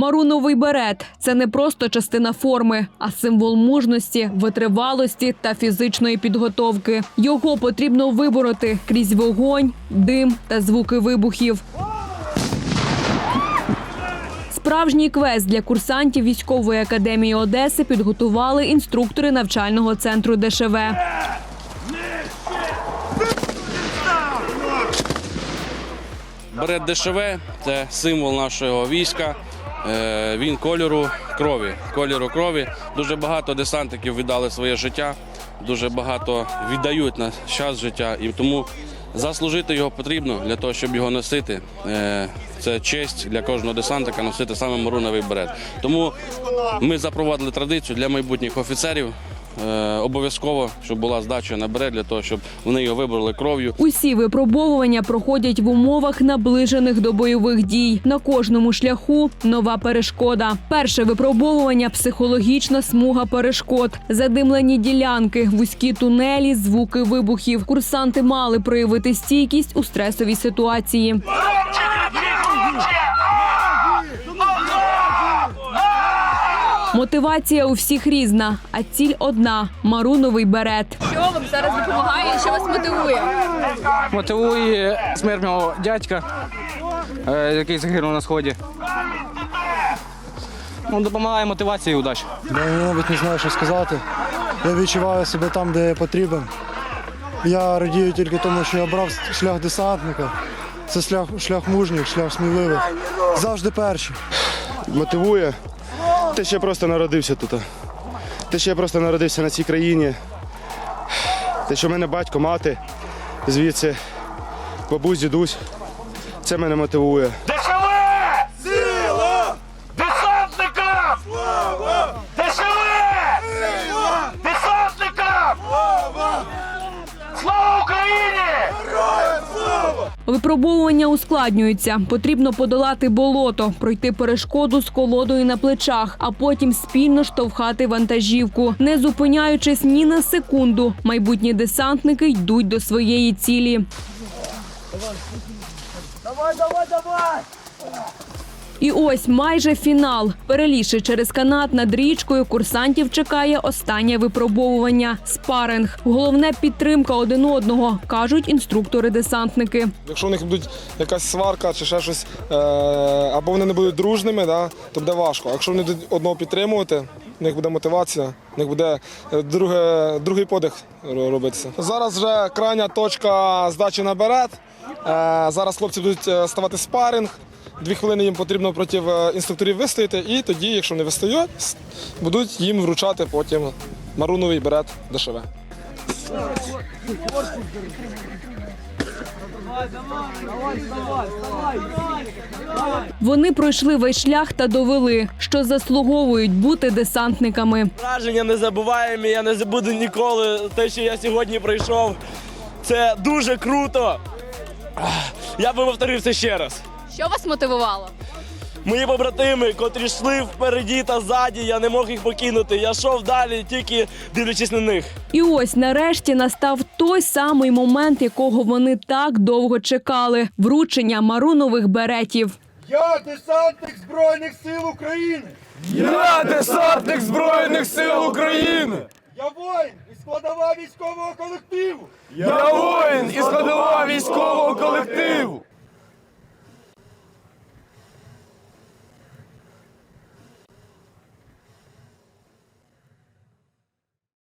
Маруновий берет це не просто частина форми, а символ мужності, витривалості та фізичної підготовки. Його потрібно вибороти крізь вогонь, дим та звуки вибухів. Справжній квест для курсантів військової академії Одеси підготували інструктори навчального центру ДШВ. Берет ДШВ це символ нашого війська. Е, Він кольору крові. Кольору крові. Дуже багато десантників віддали своє життя, дуже багато віддають на час життя. І тому заслужити його потрібно для того, щоб його носити. Е, Це честь для кожного десантика носити саме маруновий берет. Тому ми запровадили традицію для майбутніх офіцерів. Е, Обов'язково, щоб була здача на берет, для того, щоб вони його вибрали кров'ю. Усі випробовування проходять в умовах наближених до бойових дій. На кожному шляху нова перешкода. Перше випробовування психологічна смуга перешкод, задимлені ділянки, вузькі тунелі, звуки вибухів. Курсанти мали проявити стійкість у стресовій ситуації. Мотивація у всіх різна, а ціль одна маруновий берет. Що вам зараз допомагає що вас мотивує? мотивує смерть мого дядька, е, який загинув на сході. Ну, допомагає мотивації і удачі. Я навіть не знаю, що сказати. Я відчуваю себе там, де я потрібен. Я радію тільки тому, що я брав шлях десантника. Це шлях, шлях мужніх, шлях сміливих. Завжди перші. мотивує. Те, ще просто народився тут. Ти ще просто народився на цій країні. Те, що в мене батько, мати, звідси, бабусь, дідусь. Це мене мотивує. Випробовування ускладнюються. Потрібно подолати болото, пройти перешкоду з колодою на плечах, а потім спільно штовхати вантажівку. Не зупиняючись ні на секунду, майбутні десантники йдуть до своєї цілі. І ось майже фінал. Перелізши через канат над річкою, курсантів чекає останнє випробовування спаринг. Головне підтримка один одного, кажуть інструктори-десантники. Якщо у них буде якась сварка чи ще щось, е, або вони не будуть дружними, то буде важко. Якщо вони одного підтримувати, у них буде мотивація, у них буде е, друге, другий подих ро- робитися. Зараз вже крайня точка здачі на берет. Е, зараз хлопці будуть ставати спаринг. Дві хвилини їм потрібно проти е, інструкторів вистояти, і тоді, якщо вони вистоять, будуть їм вручати потім маруновий берет ДШВ. Вони пройшли весь шлях та довели, що заслуговують бути десантниками. Враження незабуваємі, я не забуду ніколи те, що я сьогодні пройшов. Це дуже круто. Я би повторив це ще раз. Що вас мотивувало? Мої побратими, котрі йшли впереді та ззаді, я не мог їх покинути. Я йшов далі, тільки дивлячись на них. І ось нарешті настав той самий момент, якого вони так довго чекали вручення марунових беретів. Я десантник Збройних сил України! Я десантник Збройних сил України! Я воїн і складова військового колективу! Я воїн і складова військового колективу!